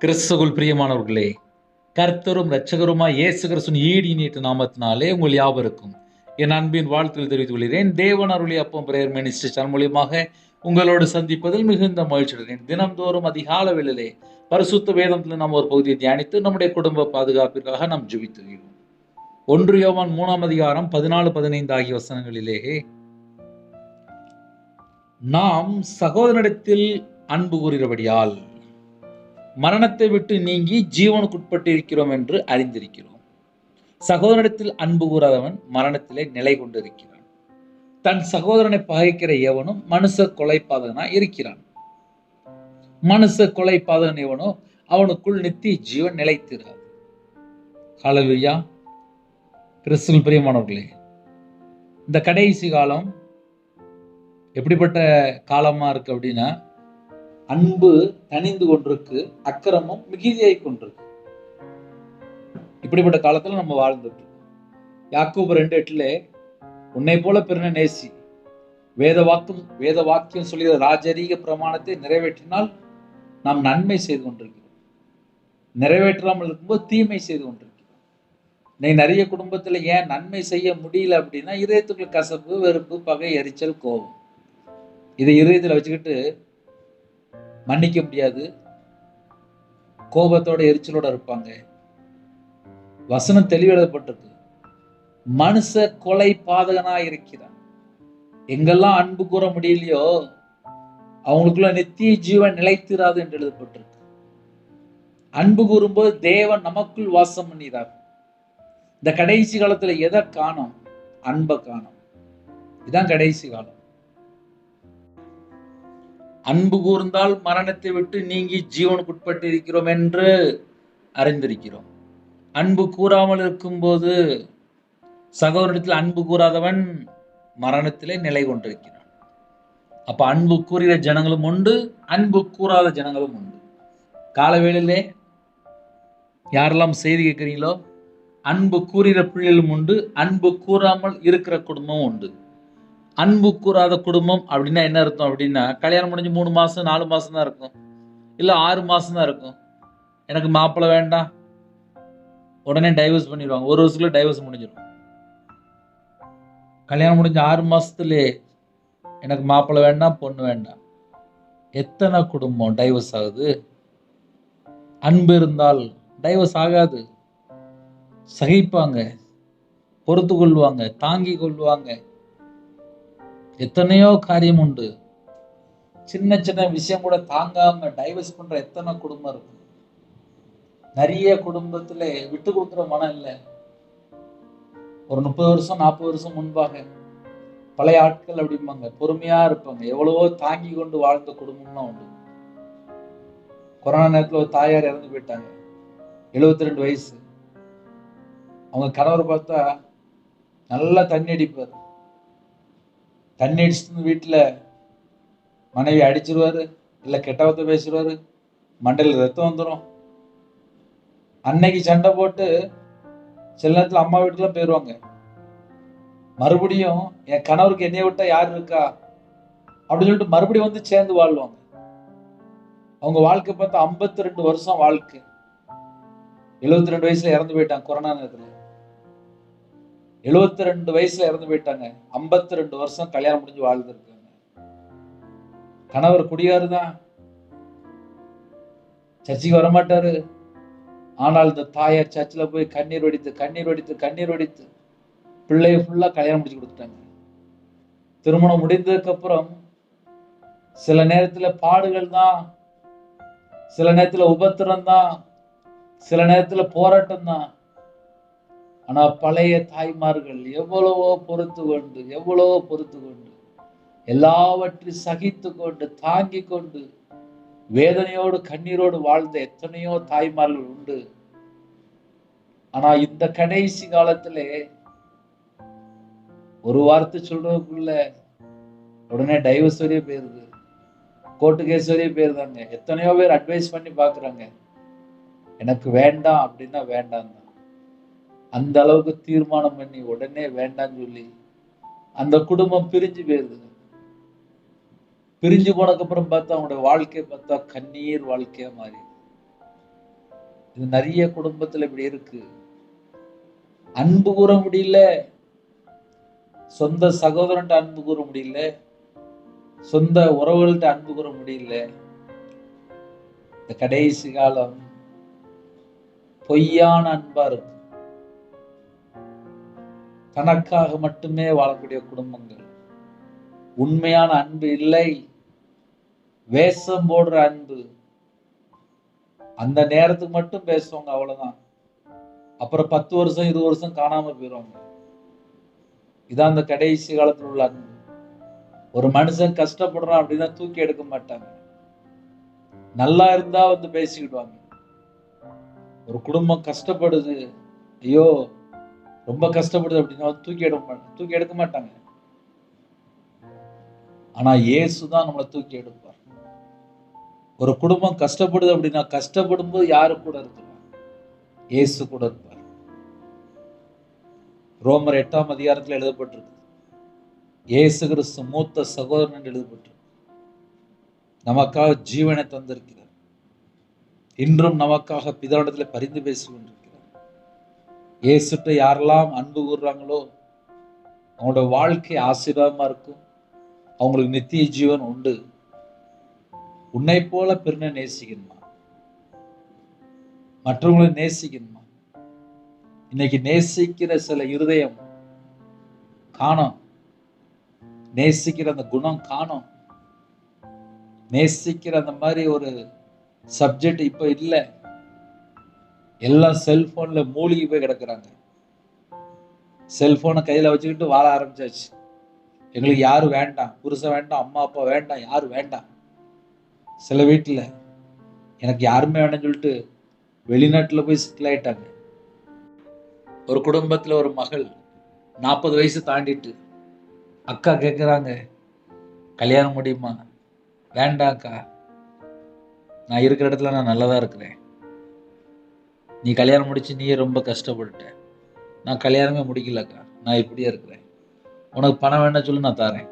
கிறிஸ்துகுள் பிரியமானவர்களே கர்த்தரும் இரட்சகருமாய் இயேசு கிறிஸ்துவின் ஈடி நீட்டு நாமத்தினாலே உங்கள் யாவருக்கும் என் அன்பின் வாழ்த்துக்கள் தெரிவித்துக் கொள்கிறேன். தேவன் அருளி அப்பம் பிரேயர் மினிஸ்டர் சேனல் மூலியமாக உங்களோடு சந்திப்பதில் மிகுந்த மகிழ்ச்சியுடன் தினம்தோறும் அதிகால வேளிலே பரிசுத்த வேதத்தில் நாம் ஒரு பகுதியை தியானித்து நம்முடைய குடும்ப பாதுகாப்பிற்காக நாம் ஜெபித்துகிறோம் ஒன்று யோவான் மூணாம் அதிகாரம் பதினாலு பதினைந்து ஆகிய வசனங்களிலேயே நாம் சகோதரனிடத்தில் அன்பு கூறுகிறபடியால் மரணத்தை விட்டு நீங்கி ஜீவனுக்குட்பட்டு இருக்கிறோம் என்று அறிந்திருக்கிறோம். சகோதரனிடத்தில் அன்பு கூறாதவன் மரணத்திலே நிலை கொண்டிருக்கிறான். தன் சகோதரனை பகைக்கிற எவனும் மனுஷ கொலைப்பாதகனா இருக்கிறான். மனுஷ கொலைப்பாதகன் எவனோ அவனுக்குள் நித்திய ஜீவன் நிலைத்திராது ஹலலுயா கிறிஸ்துவில் பிரியமானவர்களே இந்த கடைசி காலம் எப்படிப்பட்ட காலமா இருக்கு அப்படின்னா அன்பு தனிந்து கொண்டிருக்கு அக்கிரமம் மிகுதியாய் கொண்டிருக்கு. இப்படிப்பட்ட காலத்துல நம்ம வாழ்ந்துட்டு இருக்கோம். யாக்கோபு ரெண்டு எட்டுல உன்னை போல பிறனை நேசி. வேத வாக்கும் வேத வாக்கியம் சொல்கிற ராஜரீக பிரமாணத்தை நிறைவேற்றினால் நாம் நன்மை செய்து கொண்டிருக்கிறோம். நிறைவேற்றாமல் இருக்கும்போது தீமை செய்து கொண்டிருக்கிறோம். நீ நிறைய குடும்பத்துல ஏன் நன்மை செய்ய முடியல அப்படின்னா இதயத்துக்குள்ள கசப்பு வெறுப்பு பகை எரிச்சல் கோபம். இதை இருதயத்தில் வச்சுக்கிட்டு மன்னிக்க முடியாது. கோபத்தோட எரிச்சலோட இருப்பாங்க. வசனம் தெளிவெழுதப்பட்டிருக்கு. மனுஷ கொலை பாதகனா இருக்கிறான். எங்கெல்லாம் அன்பு கூற முடியலையோ அவங்களுக்குள்ள நித்திய ஜீவன் நிலைத்திராது என்று எழுதப்பட்டிருக்கு. அன்பு கூறும்போது தேவன் நமக்குள் வாசம் பண்ணிறார். இந்த கடைசி காலத்துல எதை காணும்? அன்பை காணும். இதுதான் கடைசி காலம். அன்பு கூர்ந்தால் மரணத்தை விட்டு நீங்கி ஜீவனுக்குட்பட்டு இருக்கிறோம் என்று அறிந்திருக்கிறோம். அன்பு கூறாமல் இருக்கும்போது சகோதரத்தில் அன்பு கூறாதவன் மரணத்திலே நிலை கொண்டிருக்கிறான். அப்ப அன்பு கூறுகிற ஜனங்களும் உண்டு அன்பு கூறாத ஜனங்களும் உண்டு. காலவேளையிலே யாரெல்லாம் செய்தி கேட்குறீங்களோ அன்பு கூறுகிற பிள்ளைகளும் உண்டு அன்பு கூறாமல் இருக்கிற குடும்பமும் உண்டு. அன்பு கூறாத குடும்பம் அப்படின்னா என்ன அர்த்தம் அப்படின்னா கல்யாணம் முடிஞ்சு மூணு மாசம் நாலு மாசம் தான் இருக்கும். இல்ல ஆறு மாசம் தான் இருக்கும். எனக்கு மாப்பிள்ளை வேண்டாம். உடனே டைவர்ஸ் பண்ணிடுவாங்க. ஒரு வருஷத்துல டைவர்ஸ் முடிஞ்சிடும். கல்யாணம் முடிஞ்ச ஆறு மாசத்துலயே எனக்கு மாப்பிள்ளை வேண்டாம் பொண்ணு வேண்டாம். எத்தனை குடும்பம் டைவர்ஸ் ஆகுது? அன்பு இருந்தால் டைவர்ஸ் ஆகாது. சகிப்பாங்க. பொறுத்து கொள்வாங்க தாங்கி கொள்வாங்க. எத்தனையோ காரியம் உண்டு. சின்ன சின்ன விஷயம் கூட தாங்காம டைவர்ஸ் பண்ற எத்தனை குடும்பம் இருக்கு. நிறைய குடும்பத்துல விட்டு கொடுக்குற மனம் இல்லை. ஒரு முப்பது வருஷம் நாற்பது வருஷம் முன்பாக பழைய ஆட்கள் அப்படிம்பாங்க. பொறுமையா இருப்பாங்க. எவ்வளவோ தாங்கி கொண்டு வாழ்ந்த குடும்பம்லாம் உண்டு. கொரோனா நேரத்துல ஒரு தாயார் இறந்து போயிட்டாங்க. எழுபத்தி ரெண்டு வயசு. அவங்க கணவர் பார்த்தா நல்லா தண்ணி அடிப்பார். தண்ணி அடிச்சுட்டு வீட்டுல மனைவி அடிச்சிருவார் இல்ல கெட்டவத்தை பேசிடுவாரு மண்டையில் ரத்தம் வந்துடும் அன்னைக்கு சண்டை போட்டு சில நேரத்துல அம்மா வீட்டுக்குலாம் போயிடுவாங்க மறுபடியும் என் கணவருக்கு என்னைய விட்டா யார் இருக்கா? அப்படின்னு சொல்லிட்டு மறுபடியும் வந்து சேர்ந்து வாழ்வாங்க. அவங்க வாழ்க்கை பார்த்தா ஐம்பத்தி ரெண்டு வருஷம் வாழ்க்கை. எழுபத்தி ரெண்டு வயசுல இறந்து போயிட்டான் கொரோனா நேரத்துல. எழுபத்தி ரெண்டு வயசுல இறந்து போயிட்டாங்க. ஐம்பத்தி ரெண்டு வருஷம் கல்யாணம் முடிஞ்சு வாழ்ந்துருக்காங்க. கணவர் குடியாரு தான். சர்ச்சைக்கு வரமாட்டாரு. ஆனால் இந்த தாயார் சர்ச்சில் போய் கண்ணீர் வடித்து கண்ணீர் வடித்து கண்ணீர் வடித்து பிள்ளைய ஃபுல்லா கல்யாணம் முடிச்சு கொடுத்துட்டாங்க. திருமணம் முடிந்ததுக்கு அப்புறம் சில நேரத்துல பாடுகள் தான் சில நேரத்துல உபத்திரம் தான் சில நேரத்துல போராட்டம் தான். ஆனா பழைய தாய்மார்கள் எவ்வளவோ பொறுத்து கொண்டு எவ்வளவோ பொறுத்து கொண்டு எல்லாவற்றையும் சகித்து கொண்டு தாங்கி கொண்டு வேதனையோடு கண்ணீரோடு வாழ்ந்த எத்தனையோ தாய்மார்கள் உண்டு. ஆனா இந்த கடைசி காலத்திலே ஒரு வார்த்தை சொல்றதுக்குள்ள உடனே டைவர்ஸ் வரையே போயிருது. கோர்ட்டு கேஸ் போயிருந்தாங்க. எத்தனையோ பேர் அட்வைஸ் பண்ணி பாக்குறாங்க எனக்கு வேண்டாம் அப்படின்னா வேண்டாம் தான் அந்த அளவுக்கு தீர்மானம் பண்ணி உடனே வேண்டாம்னு சொல்லி அந்த குடும்பம் பிரிஞ்சு போயிருது. பிரிஞ்சு போனதுக்கு அப்புறம் பார்த்தா அவங்களுடைய வாழ்க்கையை பார்த்தா கண்ணீர் வாழ்க்கையா மாறி இது நிறைய குடும்பத்துல இப்படி இருக்கு. அன்பு கூற முடியல. சொந்த சகோதரன்ட்ட அன்பு கூற முடியல. சொந்த உறவுகள்கிட்ட அன்பு கூற முடியல. இந்த கடைசி காலம் பொய்யான அன்பா இருக்கு தனக்காக மட்டுமே வாழக்கூடிய குடும்பங்கள். உண்மையான அன்பு இல்லை. வேஷம் போடுற அன்பு. அந்த நேரத்துக்கு மட்டும் பேசுவாங்க அவ்வளவுதான். அப்புறம் பத்து வருஷம் இருபது வருஷம் காணாம போயிடுவாங்க இதான் அந்த கடைசி காலத்தில் உள்ள அன்பு. ஒரு மனுஷன் கஷ்டப்படுறான் அப்படின்னா தூக்கி எடுக்க மாட்டாங்க. நல்லா இருந்தா வந்து பேசிக்கிடுவாங்க. ஒரு குடும்பம் கஷ்டப்படுது ஐயோ ரொம்ப கஷ்டப்படுது அப்படின்னா தூக்கி எடுக்க மாட்டாங்க தூக்கி எடுக்க மாட்டாங்க. ஆனா இயேசு தான் நம்மளை தூக்கி எடுப்பார். ஒரு குடும்பம் கஷ்டப்படுது அப்படின்னா கஷ்டப்படும் போது யாரு கூட இருக்கலாம் இயேசு கூட இருப்பார். ரோமர் எட்டாம் அதிகாரத்தில் எழுதப்பட்டிருக்கு. இயேசு கிறிஸ்து மூத்த சகோதரன் என்று எழுதப்பட்டிருக்கு. நமக்காக ஜீவனை தந்திருக்கிறார். இன்றும் நமக்காக பிதாவிடத்தில் பரிந்து பேசுகின்றார் இயேசுட்ட யாரெல்லாம் அன்பு கூறுறாங்களோ அவங்களோட வாழ்க்கை ஆசீர்வாதமா இருக்கும். அவங்களுக்கு நித்திய ஜீவன் உண்டு. உன்னை போல பெருனை நேசிக்கணுமா? மற்றவங்களை நேசிக்கணுமா? இன்னைக்கு நேசிக்கிற சில இருதயம் காணோம். நேசிக்கிற அந்த குணம் காணோம். நேசிக்கிற அந்த மாதிரி ஒரு சப்ஜெக்ட் இப்ப இல்லை. எல்லாம் செல்போன்ல மூழ்கி போய் கிடக்குறாங்க. செல்போனை கையில வச்சுக்கிட்டு வாழ ஆரம்பிச்சாச்சு. எங்களுக்கு யாரும் வேண்டாம். புருஷன் வேண்டாம் அம்மா அப்பா வேண்டாம் யாரும் வேண்டாம். சில வீட்டில் எனக்கு யாருமே வேண்டாம்னு சொல்லிட்டு வெளிநாட்டில் போய் செட்டில் ஆயிட்டாங்க. ஒரு குடும்பத்தில் ஒரு மகள் நாற்பது வயசு தாண்டிட்டு அக்கா கேட்குறாங்க கல்யாணம் முடியுமா? வேண்டாம் அக்கா நான் இருக்கிற இடத்துல நான் நல்லா தான் இருக்கிறேன். நீ கல்யாணம் முடிச்சு நீயே ரொம்ப கஷ்டப்பட்டுட்ட. நான் கல்யாணமே முடிக்கலக்கா. நான் இப்படியே இருக்கிறேன். உனக்கு பணம் வேண்டாம் சொல்லி நான் தரேன்.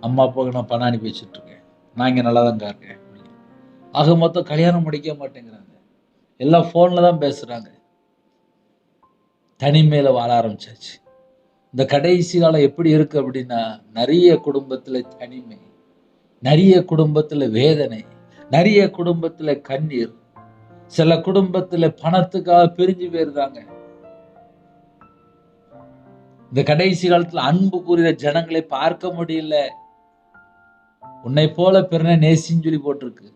அம்மா அப்பாவுக்கு நான் பணம் அனுப்பி வச்சுட்டு இருக்கேன் நான் இங்கே நல்லா தான் இருக்கேன். ஆக மொத்தம் கல்யாணம் முடிக்க மாட்டேங்கிறாங்க. எல்லாம் ஃபோனில் தான் பேசுகிறாங்க தனிமையில் வாழ ஆரம்பிச்சாச்சு. இந்த கடைசி காலம் எப்படி இருக்கு அப்படின்னா நிறைய குடும்பத்தில் தனிமை நிறைய குடும்பத்தில் வேதனை நிறைய குடும்பத்தில் கண்ணீர் சில குடும்பத்துல பணத்துக்காக பிரிஞ்சு போயிருந்தாங்க. இந்த கடைசி காலத்துல அன்பு கூறிய ஜனங்களை பார்க்க முடியல. உன்னை போல பிறனை நேசின்னு சொல்லி போட்டிருக்கு.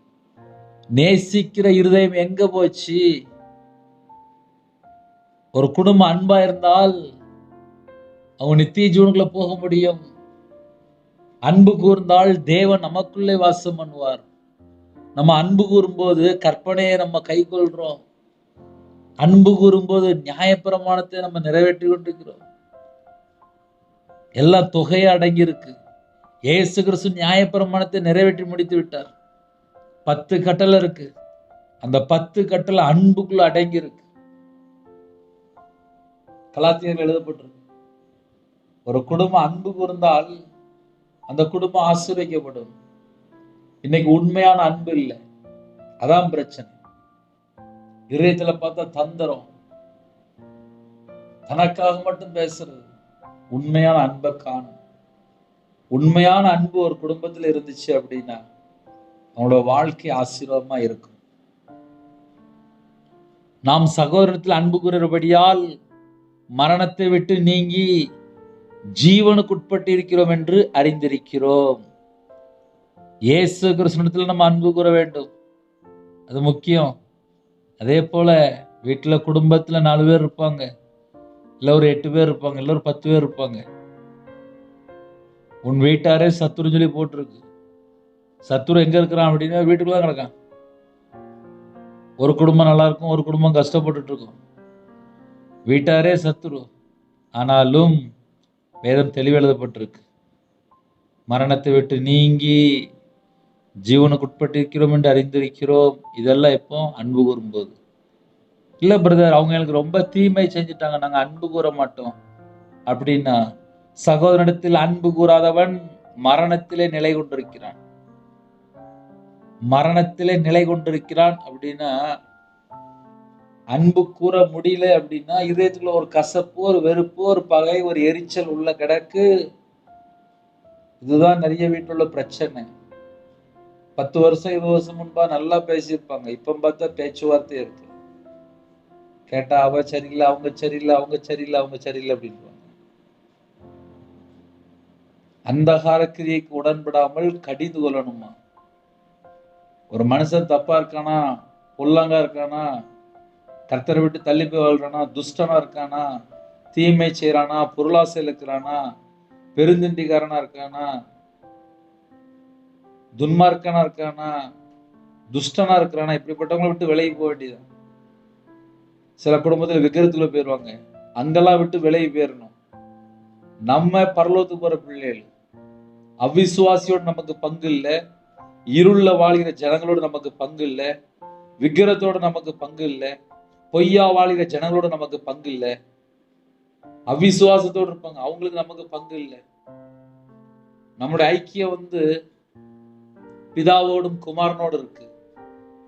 நேசிக்கிற இருதயம் எங்க போச்சு? ஒரு குடும்பம் அன்பா இருந்தால் அவங்க நித்திய ஜீவனுக்குள்ள போக முடியும். அன்பு கூர்ந்தால் தேவன் நமக்குள்ளே வாசம் பண்ணுவார். நம்ம அன்பு கூறும்போது கற்பனையை நம்ம கை கொள்றோம் அன்பு கூறும்போது நியாயப்பிரமாணத்தை நம்ம நிறைவேற்றி கொண்டிருக்கிறோம். எல்லாம் தொகையை அடங்கியிருக்கு. ஏசு கிறிஸ்து நியாயப்பிரமாணத்தை நிறைவேற்றி முடித்து விட்டார். பத்து கட்டளை இருக்கு. அந்த பத்து கட்டளை அன்புக்குள்ள அடங்கி இருக்கு கலாத்தியர் எழுதப்பட்டிருக்கு. ஒரு குடும்பம் அன்பு கூர்ந்தால் அந்த குடும்பம் ஆசீர்வதிக்கப்படும். இன்னைக்கு உண்மையான அன்பு இல்லை. அதான் பிரச்சனை. இதயத்துல பார்த்தா தந்திரம். தனக்காக மட்டும் பேசுறது. உண்மையான அன்பை காணும். உண்மையான அன்பு ஒரு குடும்பத்துல இருந்துச்சு அப்படின்னா அவங்களோட வாழ்க்கை ஆசீர்வாதமா இருக்கும். நாம் சகோதரத்தில் அன்பு கூறுறபடியால் மரணத்தை விட்டு நீங்கி ஜீவனுக்குட்பட்டு இருக்கிறோம் என்று அறிந்திருக்கிறோம். இயேசு கிருஷ்ணத்தில் நம்ம அன்பு கூற வேண்டும். அது முக்கியம். அதே போல வீட்டில் குடும்பத்தில் நாலு பேர் இருப்பாங்க. இல்லை ஒரு எட்டு பேர் இருப்பாங்க. இல்லை ஒரு பத்து பேர் இருப்பாங்க. உன் வீட்டாரே சத்துருன்னு சொல்லி போட்டிருக்கு. சத்துரு எங்க இருக்கிறான் அப்படின்னா வீட்டுக்குள்ளே கிடக்கான். ஒரு குடும்பம் நல்லா இருக்கும். ஒரு குடும்பம் கஷ்டப்பட்டுட்டு இருக்கும் வீட்டாரே சத்துரு. ஆனாலும் வேதம் தெளிவெழுதப்பட்டிருக்கு மரணத்தை விட்டு நீங்கி ஜீவனுக்கு உட்பட்டிருக்கிறோம் என்று அறிந்திருக்கிறோம். இதெல்லாம் எப்போ? அன்பு கூறும்போது. இல்லை பிரதர் அவங்க எனக்கு ரொம்ப தீமை செஞ்சுட்டாங்க. நாங்கள் அன்பு கூற மாட்டோம். அப்படின்னா சகோதரனிடத்தில் அன்பு கூறாதவன் மரணத்திலே நிலை கொண்டிருக்கிறான். மரணத்திலே நிலை கொண்டிருக்கிறான் அப்படின்னா அன்பு கூற முடியல அப்படின்னா இதயத்துக்குள்ள ஒரு கசப்பு ஒரு வெறுப்பு ஒரு பகை ஒரு எரிச்சல் உள்ள கிடக்கு. இதுதான் நிறைய வீட்டுள்ள பிரச்சனை. பத்து வருஷம் இருபது வருஷம் முன்பா நல்லா பேசியிருப்பாங்க. இப்ப பார்த்தா பேச்சுவார்த்தை இருக்கு. கேட்டா அவ சரியில்லை அவங்க சரியில்லை அவங்க சரியில்லை அவங்க சரியில்லை அப்படின்னு அந்தகார கிரியைக்கு உடன்படாமல் கடிந்து கொள்ளணுமா? ஒரு மனுஷன் தப்பா இருக்கானா? பொல்லாங்கா இருக்கானா? கர்த்தரை விட்டு தள்ளி போய் வாழ்றானா? துஷ்டனா இருக்கானா? தீமை செய்யறானா பொருளாசையில் இருக்கிறானா? பெருந்திண்டிகாரனா இருக்கானா? துன்மார்க்கனா இருக்கானா? துஷ்டனா இருக்கிறானா? இப்படிப்பட்டவங்களை விட்டு விலகி போக வேண்டியது சில குடும்பத்துல விக்கிரத்துல போயிடுவாங்க அங்கெல்லாம் விட்டு விலகி போயிடணும் நம்ம பரலோகத்துக்கு போற பிள்ளைகள் அவிசுவாசியோடு நமக்கு பங்கு இல்லை. இருள்ல வாழ்கிற ஜனங்களோடு நமக்கு பங்கு இல்லை. விக்கிரத்தோடு நமக்கு பங்கு இல்லை. பொய்யா வாழ்கிற ஜனங்களோட நமக்கு பங்கு இல்லை. அவிசுவாசத்தோடு இருப்பாங்க. அவங்களுக்கு நமக்கு பங்கு இல்லை. நம்முடைய ஐக்கியம் வந்து பிதாவோடும் குமாரனோடு இருக்கு.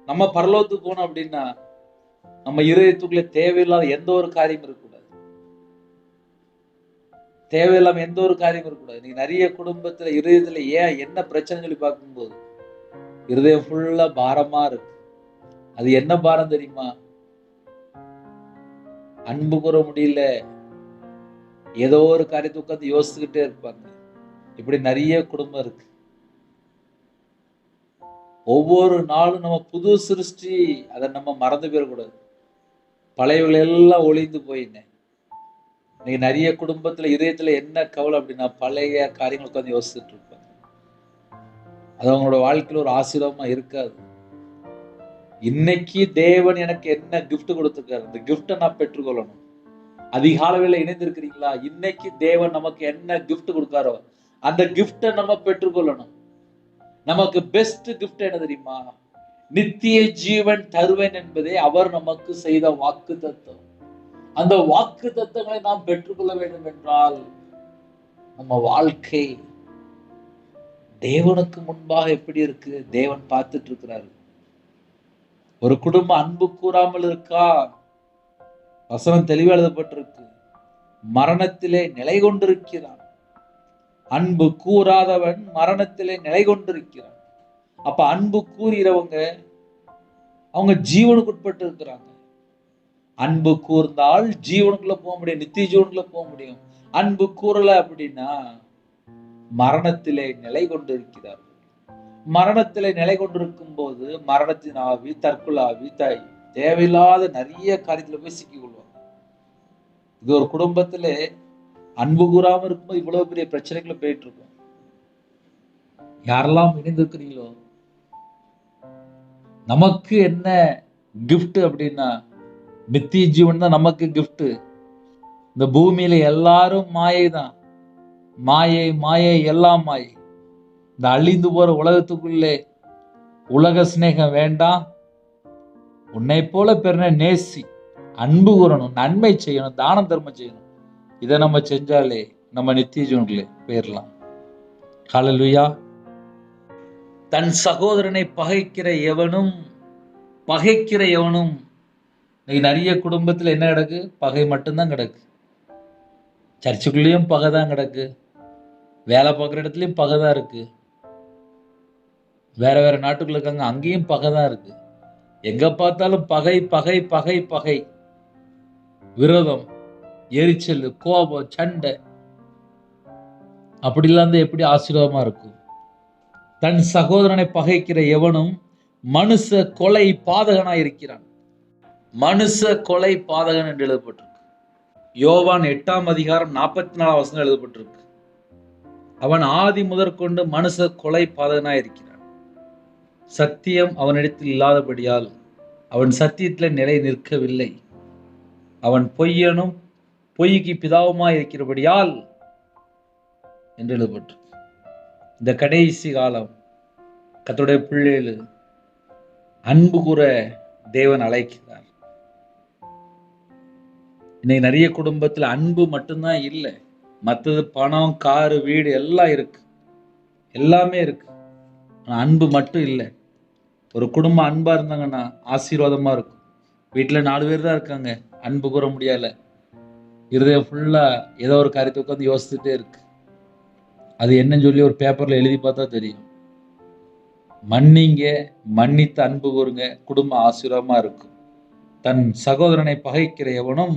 நம்ம பரலோகத்துக்கு போனோம் அப்படின்னா நம்ம இருதயத்துக்குள்ள தேவையில்லாத எந்த ஒரு காரியம் இருக்கக்கூடாது. தேவையில்லாம எந்த ஒரு காரியம் இருக்கக்கூடாது. நீங்க நிறைய குடும்பத்துல இருதயத்துல ஏன் என்ன பிரச்சனை சொல்லி பார்க்கும்போது இருதயம் ஃபுல்லா பாரமா இருக்கு. அது என்ன பாரம் தெரியுமா? அன்பு கூற முடியல. ஏதோ ஒரு காரியத்தை உட்காந்து யோசிச்சுக்கிட்டே இருப்பாங்க. இப்படி நிறைய குடும்பம் இருக்கு. ஒவ்வொரு நாளும் நம்ம புது சிருஷ்டி அதை நம்ம மறந்து போயிடக்கூடாது. பழையவர்கள் எல்லாம் ஒளிந்து போயிருந்தேன் இன்னைக்கு நிறைய குடும்பத்துல இதயத்துல என்ன கவலை அப்படின்னா பழைய காரியங்கள் உட்காந்து யோசிச்சுட்டு இருப்பாங்க அது அவங்களோட வாழ்க்கையில ஒரு ஆசீர்வாதமா இருக்காது. இன்னைக்கு தேவன் எனக்கு என்ன கிஃப்ட் கொடுத்துருக்காரு? இந்த கிஃப்டை நான் பெற்றுக்கொள்ளணும். அதிகாலவில் இணைந்திருக்கிறீங்களா இன்னைக்கு தேவன் நமக்கு என்ன கிஃப்ட் கொடுக்காரோ அந்த கிஃப்டை நம்ம பெற்றுக்கொள்ளணும். நமக்கு பெஸ்ட் கிஃப்ட் என்ன தெரியுமா? நித்திய ஜீவன் தருவேன் என்பதே அவர் நமக்கு செய்த வாக்கு தத்துவம் அந்த வாக்கு தத்துவங்களை நாம் பெற்றுக்கொள்ள வேண்டும் என்றால் நம்ம வாழ்க்கை தேவனுக்கு முன்பாக எப்படி இருக்கு? தேவன் பார்த்துட்டு இருக்கிறாரு. ஒரு குடும்பம் அன்பு கூறாமல் இருக்கா? வசனம் தெளிவு எழுதப்பட்டிருக்கு. மரணத்திலே நிலை கொண்டிருக்கிறான். அன்பு கூறாதவன் மரணத்திலே நிலை கொண்டிருக்கிறான். அப்ப அன்பு கூறுகிறவங்க அவங்க ஜீவனுக்கு உட்பட்டு இருக்கிறாங்க. அன்பு கூர்ந்தால் ஜீவனுக்குள்ள போக முடியும் நித்திய ஜீவனுக்குள்ள போக முடியும். அன்பு கூறல அப்படின்னா மரணத்திலே நிலை கொண்டிருக்கிறார் மரணத்திலே நிலை கொண்டிருக்கும் போது மரணத்தின் ஆவி தற்கொலாவி தாய் தேவையில்லாத நிறைய காரியத்துல போய் சிக்கிக் கொள்வாங்க. இது ஒரு குடும்பத்துல அன்பு கூறாமல் இருக்கும்போது இவ்வளவு பெரிய பிரச்சனைகளை போயிட்டு இருக்கும். யாரெல்லாம் இணைந்திருக்கிறீங்களோ நமக்கு என்ன கிஃப்ட் அப்படின்னா நித்திய ஜீவன் தான் நமக்கு கிஃப்ட் இந்த பூமியில எல்லாரும் மாயை தான். மாயை மாயை எல்லாம் மாயை. இந்த அழிந்து போற உலகத்துக்குள்ளே உலக சிநேகம் வேண்டாம். உன்னை போல பெருன நேசி அன்பு கூறணும் நன்மை செய்யணும் தானம் தர்மம் செய்யணும். இதை நம்ம செஞ்சாலே நம்ம நித்திய ஜீவனுக்குள்ளே போயிடலாம். காலலுயா தன் சகோதரனை பகைக்கிற எவனும் பகைக்கிற எவனும் இன்னைக்கு நிறைய குடும்பத்தில் என்ன கிடக்கு? பகை மட்டும்தான் கிடக்கு. சர்ச்சுக்குள்ளேயும் பகை தான் கிடக்கு. வேலை பார்க்குற இடத்துலையும் பகை தான் இருக்குது வேற வேற நாட்டுக்குள்ள இருக்காங்க அங்கேயும் பகை தான் இருக்குது எங்கே பார்த்தாலும் பகை பகை பகை பகை. விரோதம். எரிச்சல் கோபம் சண்டை. அப்படிலாம் இருந்தா எப்படி ஆசீர்வாதமாக இருக்கும்? தன் சகோதரனை பகைக்கிற எவனும் மனுஷ கொலை பாதகனாக இருக்கிறான். மனுஷ கொலை பாதகன் என்று எழுதப்பட்டிருக்கு. யோவான் எட்டாம் அதிகாரம் நாற்பத்தி நாலாம் வசனம் எழுதப்பட்டிருக்கு. அவன் ஆதி முதற்கொண்டு மனுஷ கொலை பாதகனாக இருக்கிறான். சத்தியம் அவனிடத்தில் இல்லாதபடியால் அவன் சத்தியத்தில் நிலை நிற்கவில்லை. அவன் பொய்யனும் பொய்க்கு பிதாவுமாய் இருக்கிறபடியால் என்று எழுதப்பட்டு இந்த கடைசி காலம் கத்துடைய பிள்ளைகள் அன்பு கூற தேவன் அழைக்கிறார். இன்னைக்கு நிறைய குடும்பத்துல அன்பு மட்டும்தான் இல்லை மற்றது பணம் காரு வீடு எல்லாம் இருக்கு. எல்லாமே இருக்கு. ஆனால் அன்பு மட்டும் இல்லை. ஒரு குடும்பம் அன்பா இருந்தாங்கன்னா ஆசீர்வாதமாக இருக்கும். வீட்டில் நாலு பேர் தான் இருக்காங்க. அன்பு கூற முடியலை. இருதயம் ஃபுல்லாக ஏதோ ஒரு காரியத்தை உட்காந்து யோசிச்சுட்டே இருக்கு. அது என்னன்னு சொல்லி ஒரு பேப்பரில் எழுதி பார்த்தா தெரியும். மன்னிங்க மன்னித்து அன்பு கூறுங்க குடும்பம் ஆசீர்வாதமா இருக்கும். தன் சகோதரனை பகைக்கிற எவனும்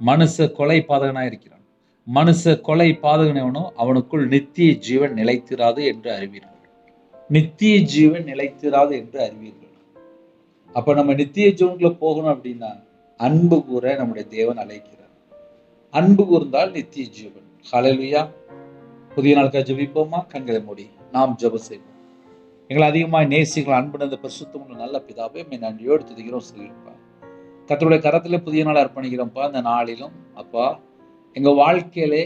மனுஷ கொலை பாதகனாக இருக்கிறான். மனுஷ கொலை பாதகன் எவனும் அவனுக்குள் நித்திய ஜீவன் நிலைத்திராது என்று அறிவீர்கள். நித்திய ஜீவன் நிலைத்திராது என்று அறிவீர்கள். அப்ப நம்ம நித்திய ஜீவனுக்குள்ள போகணும் அப்படின்னா அன்பு கூற நம்முடைய தேவன் அழைக்கிறார். அன்பு கூர்ந்தால் நித்திய ஜீவன். ஹalleluya புதிய நாளுக்காக ஜபிப்போமா? கண்களை மூடி. நாம் ஜப செய்வோம். எங்களை அதிகமாக நேசிகள் அன்பு பிரசுத்தம் நல்ல பிதாவே மே நன்றியோடு துதிக்கிறோம் சொல்லியிருப்பா கத்தருடைய கரத்தில் புதிய நாள் அர்ப்பணிக்கிறோம்ப்பா இந்த நாளிலும். அப்பா எங்கள் வாழ்க்கையிலே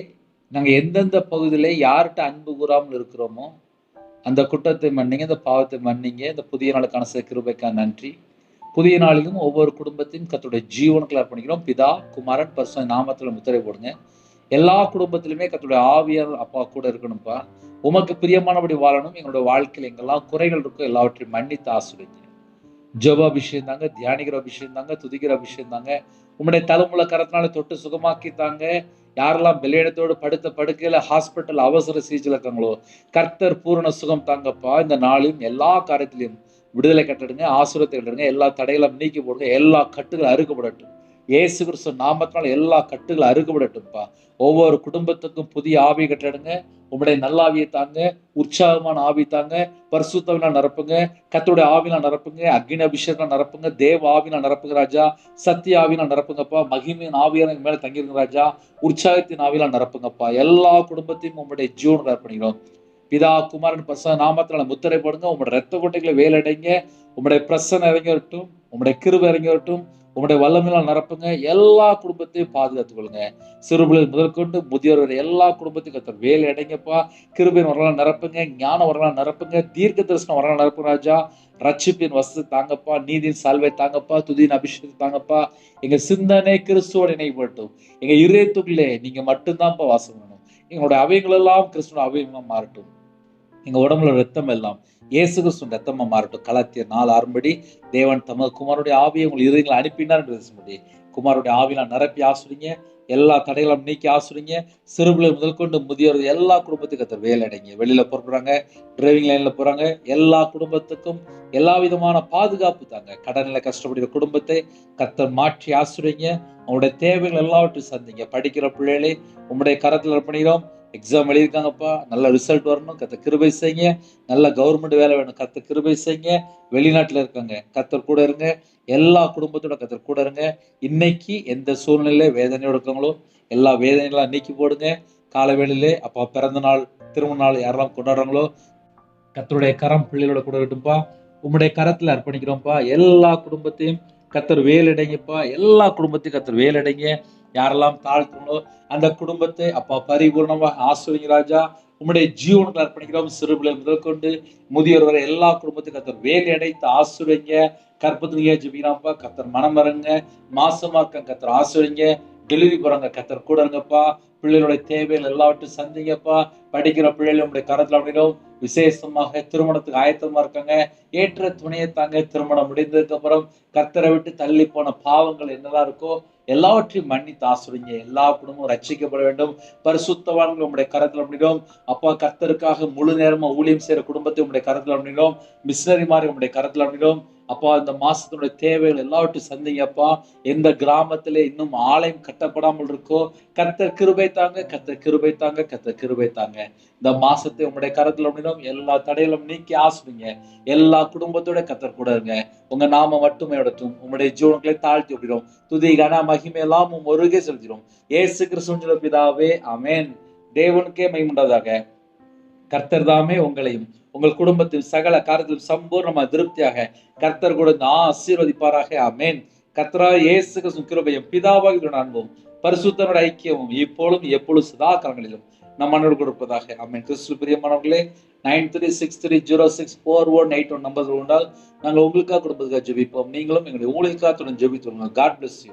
நாங்கள் எந்தெந்த பகுதியிலே யார்கிட்ட அன்பு கூறாமல் இருக்கிறோமோ அந்த குற்றத்தை மன்னிங்க இந்த பாவத்தை மன்னிங்க இந்த புதிய நாளுக்கான சில கிருபைக்கா நன்றி. புதிய நாளிலும் ஒவ்வொரு குடும்பத்தையும் கத்துடைய ஜீவனுக்குள்ள அர்ப்பணிக்கிறோம். பிதா குமாரன் பரிசு நாமத்தில் முத்திரை போடுங்க. எல்லா குடும்பத்திலுமே கத்துடைய ஆவியார் அப்பா கூட இருக்கணும்ப்பா. உமக்கு பிரியமானபடி வாழணும். எங்களோட வாழ்க்கையில் எங்கெல்லாம் குறைகள் இருக்கோ எல்லாவற்றையும் மன்னித்து ஆசிரியங்க ஜப அபிஷேகம் தாங்க தியானிக்கிற அபிஷேகம் தாங்க துதிக்கிற அபிஷேகம் தாங்க. உம்முடைய தலைமுறை கரத்தினால தொட்டு சுகமாக்கி தாங்க. யாரெல்லாம் பெல்லிடத்தோடு படுத்த படுக்கையில் ஹாஸ்பிட்டல் அவசர சிகிச்சையில் இருக்காங்களோ கர்த்தர் பூரண சுகம் தாங்கப்பா. இந்த நாளையும் எல்லா காரியத்திலையும் விடுதலை கட்டிடுங்க ஆசுரத்தை கட்டுடுங்க எல்லா தடைகளும் நீக்கி போடுங்க எல்லா கட்டுகளும் அறுக்கப்படட்டும். இயேசு கிறிஸ்து நாமத்தினால் எல்லா கட்டுகளும் அறுக்கப்படட்டும்ப்பா ஒவ்வொரு குடும்பத்துக்கும் புதிய ஆவி கட்டிடுங்க உம்முடைய நல்லாவியை தாங்க உற்சாகமான ஆவி தாங்க பரிசுத்தவினா நிரப்புங்க கத்தோடைய ஆவினா நிரப்புங்க அக்னி அபிஷேகம் நிரப்புங்க தேவ ஆவினா நிரப்புங்க ராஜா சத்திய ஆவினா நிரப்புங்கப்பா மகிமையின் ஆவியான மேலே தங்கிருங்க ராஜா உற்சாகத்தின் ஆவிலாம் நிரப்புங்கப்பா. எல்லா குடும்பத்தையும் உம்முடைய ஜீவன் அர்ப்பணிக்கிறோம். பிதா குமாரன் பச நாமத்தினால முத்திரை போடுங்க. உங்களுடைய ரத்த கொட்டைகளை வேலடைங்க. உங்களுடைய பிரசனை இறங்கி வரட்டும் உங்களுடைய கிருவ இறங்கி வரட்டும் உங்களுடைய வல்லமையிலாம் நிரப்புங்க. எல்லா குடும்பத்தையும் பாதுகாத்துக் கொள்ளுங்க. சிறுபிள்ளைகள் முதற்கொண்டு முதியோர் எல்லா குடும்பத்தையும் கத்தர் வேலை அடைங்கப்பா கிருபையின் வரலாம் நிரப்புங்க. ஞான வரலாம் நிரப்புங்க. தீர்க்க தரிசனம் வரலாம் நிரப்பு ராஜா. ரட்சிப்பின் வசதி தாங்கப்பா. நீதியின் சால்வை தாங்கப்பா. துதியின் அபிஷேகத்தை தாங்கப்பா. எங்க சிந்தனை கிறிஸ்துவோட இணைப்பட்டும் எங்க இறையத்துக்குள்ளே நீங்க மட்டும்தான்ப்பா வாசம் பண்ணணும். எங்களுடைய அவைகள் எல்லாம் கிறிஸ்துவ மாறட்டும். எங்க உடம்புல ரத்தம் எல்லாம் இயேசு கிறிஸ்துவின் ரத்தமாக மாறட்டும். கலாத்திய நாள் ஆறும்படி தேவன் தமது குமாருடைய ஆவியை உங்கள் இருதயங்களை அனுப்பினார் என்று பேசும்படி குமாருடைய ஆவியெல்லாம் நிரப்பி ஆசுறீங்க எல்லா தடைகளும் நீக்கி ஆசுறீங்க சிறுபிள்ளை முதல் கொண்டு முதியோர் எல்லா குடும்பத்துக்கும் கத்தர் வேலை அடைங்க. வெளியில் புறப்படுறாங்க டிரைவிங் லைன்ல போறாங்க. எல்லா குடும்பத்துக்கும் எல்லா விதமான பாதுகாப்பு தாங்க. கடனில் கஷ்டப்படுகிற குடும்பத்தை கத்த மாற்றி ஆசுறீங்க அவங்களுடைய தேவைகள் எல்லாவற்றையும் சந்திங்க. படிக்கிற பிள்ளைகளே உங்களுடைய கரத்தில் அர்ப்பணிக்கிறோம். எக்ஸாம் எழுதியிருக்காங்கப்பா. நல்ல ரிசல்ட் வரணும். கத்த கிருபை செய்யுங்க. நல்ல கவர்மெண்ட் வேலை வேணும். கத்த கிருபை செய்யுங்க. வெளிநாட்டில் இருக்காங்க. கத்தர் கூட இருங்க. எல்லா குடும்பத்தோட கத்தர் கூட இருங்க. இன்னைக்கு எந்த சூழ்நிலையில வேதனையோட இருக்காங்களோ எல்லா வேதனைகளாம் நீக்கி போடுங்க. காலவேளையிலே அப்பா பிறந்த நாள் திருமண நாள் யாரெல்லாம் கொண்டாடுறாங்களோ கத்தருடைய கரம் பிள்ளைகளோட கூட இருக்கட்டும்பா. உம்முடைய கரத்துல அர்ப்பணிக்கிறோம்ப்பா எல்லா குடும்பத்தையும் கத்தர் வேலடைங்கப்பா. எல்லா குடும்பத்தையும் கத்தர் வேலடைங்க. யாரெல்லாம் தாழ்த்துங்களோ அந்த குடும்பத்தை அப்பா பரிபூர்ணமாக ஆசிரியர் ராஜா உம்முடைய ஜீவனுக்கு அர்ப்பணிக்கிறோம். சிறுபிள்ளை முதல் கொண்டு முதியோர் வரை எல்லா குடும்பத்துக்கும் கத்தர் வேலை அடைத்து ஆசிரியங்க கற்பத்துலயே ஜெபிக்கிறாப்பா கத்தர் மனம் வரங்க மாசமா இருக்க கத்தர் ஆசிரியங்க டெலிவரி போறாங்க கத்தர் கூட இருங்கப்பா. பிள்ளைகளுடைய தேவைகள் எல்லாவற்றையும் சந்திங்கப்பா. படிக்கிற பிள்ளைகள் உங்களுடைய கருத்துல அப்படின்னும் விசேஷமாக திருமணத்துக்கு ஆயத்தமா இருக்காங்க. ஏற்ற துணையை தாங்க திருமணம் முடிந்ததுக்கு அப்புறம் கத்தரை விட்டு தள்ளி போன பாவங்கள் என்னெல்லாம் இருக்கோ எல்லாவற்றையும் மன்னித்து ஆசுறீங்க எல்லா குடும்பமும் ரட்சிக்கப்பட வேண்டும். பரிசுத்தவான்கள் உங்களுடைய கரத்தில் அப்படினோம் அப்பா கர்த்தருக்காக முழு நேரமா ஊழியம் செய்யற குடும்பத்தை உங்களுடைய கரத்தில் அப்படினோம் மிஷினரி மாதிரி உங்களுடைய கரத்தில் அப்படினோம் அப்பா இந்த மாசத்தினுடைய தேவைகள் எல்லாவற்றையும் சந்திங்கப்பா எந்த கிராமத்திலே இன்னும் ஆலயம் கட்டப்படாமல் இருக்கோ கத்த கிருபை தாங்க கத்த கிருபை தாங்க கத்த கிருபை தாங்க. இந்த மாசத்தை உங்களுடைய கரத்துல முடியும் எல்லா தடையிலும் நீக்கி ஆசுவீங்க எல்லா குடும்பத்தோட கத்தர் கூட இருங்க. உங்க நாம மட்டுமே இடத்தும் உங்களுடைய ஜீவனங்களை தாழ்த்தி விடுறோம் துதி கன மகிமை எல்லாம் உம் ஒருகே செலுத்திடும் ஏசு கிறிஸ்துவின் பிதாவே அமேன் தேவனுக்கே மகிமுண்டதாக கர்த்தர் தாமே உங்களையும் உங்கள் குடும்பத்தில் சகல காரியத்திலும் சம்பூர்ணமா திருப்தியாக கர்த்தர் கூட ஆசீர்வதிப்பாராக. அமேன் கர்த்தரா இயேசு கிருபையும் பிதாவாக அன்பும் பரிசுத்தனோட ஐக்கியமும் இப்பொழுதும் எப்பொழுது சதா காலங்களிலும் நம் மன்னோடு கொடுப்பதாக அமேன் கிறிஸ்து பிரியமானவர்களே nine three six three zero six four one eight one number உண்டால் நாங்கள் உங்களுக்காக கொடுப்பதுக்காக ஜெபிப்போம். நீங்களும் எங்களுடைய உங்களுக்காக ஜெபித்துருங்க God bless you.